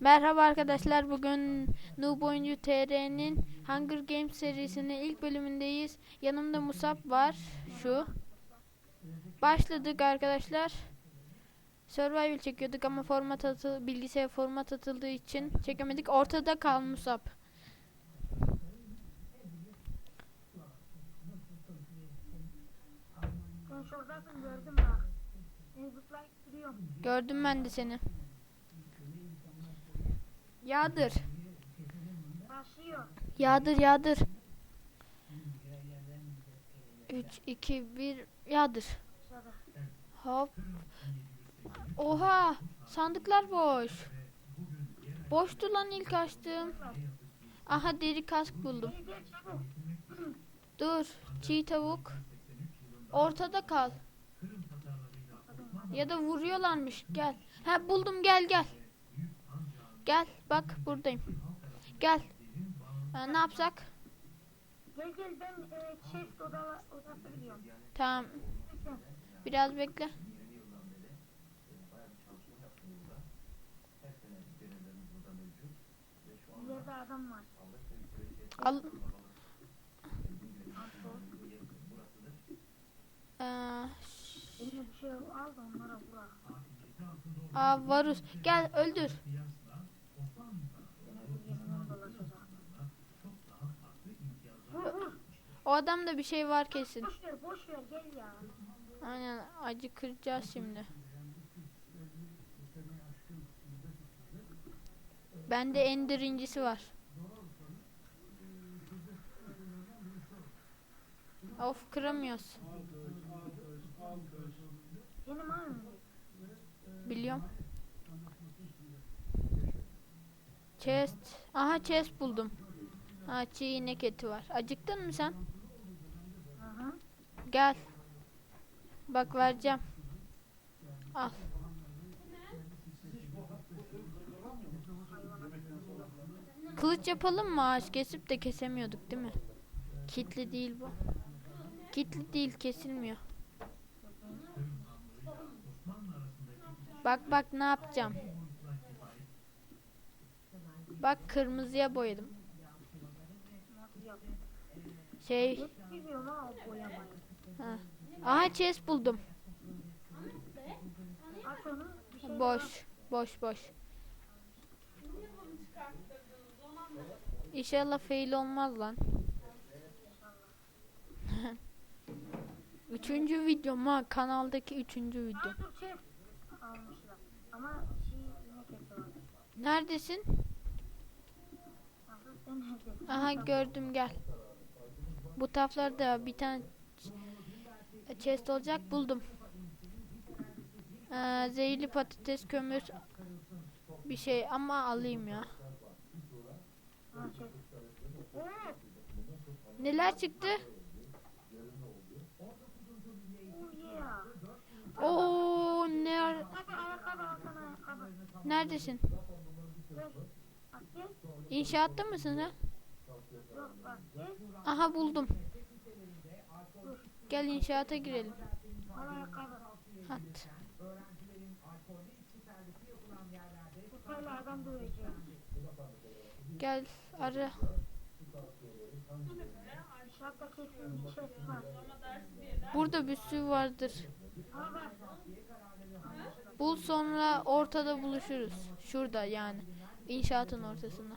Merhaba arkadaşlar. Bugün Noob Oyuncu TR'nin Hunger Games serisinin ilk bölümündeyiz. Yanımda Musab var. Şu. Başladık arkadaşlar. Survival çekiyorduk ama format atı bilgisayar format atıldığı için çekemedik. Ortada kal Musab. Şuradasın bak. Gördüm ben de seni. Yağdır. Başlıyor. Yağdır yağdır. 3 2 1 yağdır. Hop. Oha! Sandıklar boş. Boştu lan ilk açtım. Aha deri kask buldum. Dur. Çiğ tavuk. Ortada kal. Ya da vuruyorlarmış. Gel. Ha buldum gel gel. Gel bak buradayım. Gel. Ha, ne yapsak? Gel gel ben e, chest odala, odası biliyorum. Tamam. Biraz bekle. İleride adam var. Al. Ee, şey aa varus. Gel öldür. O adamda bir şey var kesin. Boş ver boş ver gel ya. Aynen acı kıracağız şimdi. Bende ender incisi var. Of kıramıyoruz. Benim. Biliyorum. Chest. Aha chest buldum. Ha çiğ inek eti var. Acıktın mı sen? Gel. Bak vereceğim. Al. Kılıç yapalım mı ağaç kesip de kesemiyorduk değil mi? Kitli değil bu. Kitli değil kesilmiyor. Bak bak ne yapacağım. Bak kırmızıya boyadım. Şey, ha. Aha chest buldum. Şey Boş, boş, boş. İnşallah fail olmaz lan. üçüncü videom ha kanaldaki üçüncü video. Şey var. Neredesin? Aha gördüm gel. Bu taraflarda bir tane chest olacak buldum. Ee, zehirli patates kömür bir şey ama alayım ya. Ha Neler çıktı? Oo ne neredesin? İnşaatta mısın gel. Aha buldum. Gel inşaata girelim. Al ayakkabı. At. Kupayla adam döveceğim. Gel ara. Burada bir sürü vardır. Bul sonra ortada buluşuruz. Şurada yani. İnşaatın ortasında.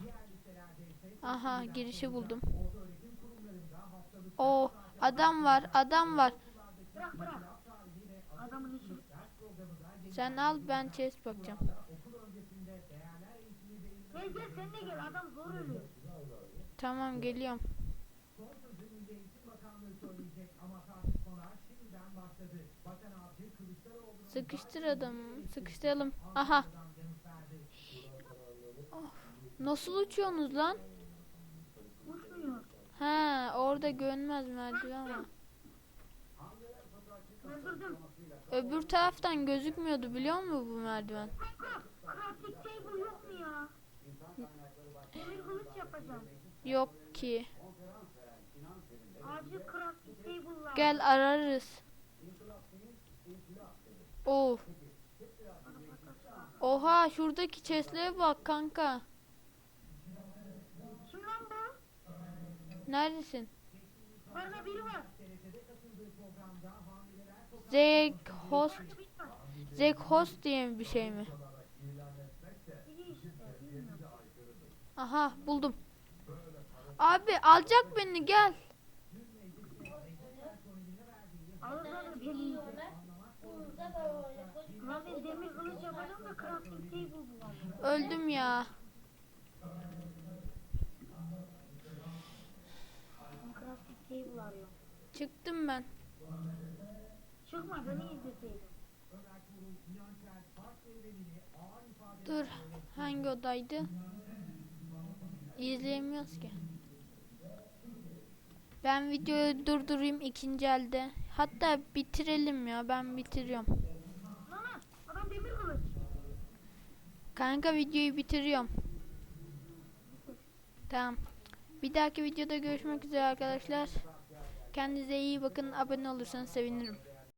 Aha girişi buldum. O adam var, adam var. Bırak bırak. Adamın işi. Sen al ben chest bakacağım. Gel gel sen de gel adam zor ölüyor. Tamam geliyorum. Sıkıştır adamı. Sıkıştıralım. Aha. Oh, Nasıl uçuyorsunuz lan? He orada görünmez merdiven var. Öbür taraftan gözükmüyordu biliyor musun bu merdiven? Crafting table yok mu ya? Demir kılıç yapacağım. Yok ki. Acil crafting table lazım. Gel ararız. Oh. Oha şuradaki chest'lere bak kanka. Kim lan bu? Neredesin? Orada biri var. Zeg host. Zeg host diye bir şey mi? Aha buldum. Abi alacak beni gel. Alırlar beni. Ulan ben demir kılıç yapacağım da crafting table bulalım. Öldüm ya. Ben crafting table arıyorum. Çıktım ben. Çıkma beni izleseydin. Dur. Hangi odaydı? İzleyemiyoruz ki. Ben videoyu durdurayım ikinci elde. Hatta bitirelim ya. Ben bitiriyorum. Lan adam demir kılıç. Kanka videoyu bitiriyorum. Tamam. Bir dahaki videoda görüşmek üzere arkadaşlar. Kendinize iyi bakın. Abone olursanız sevinirim.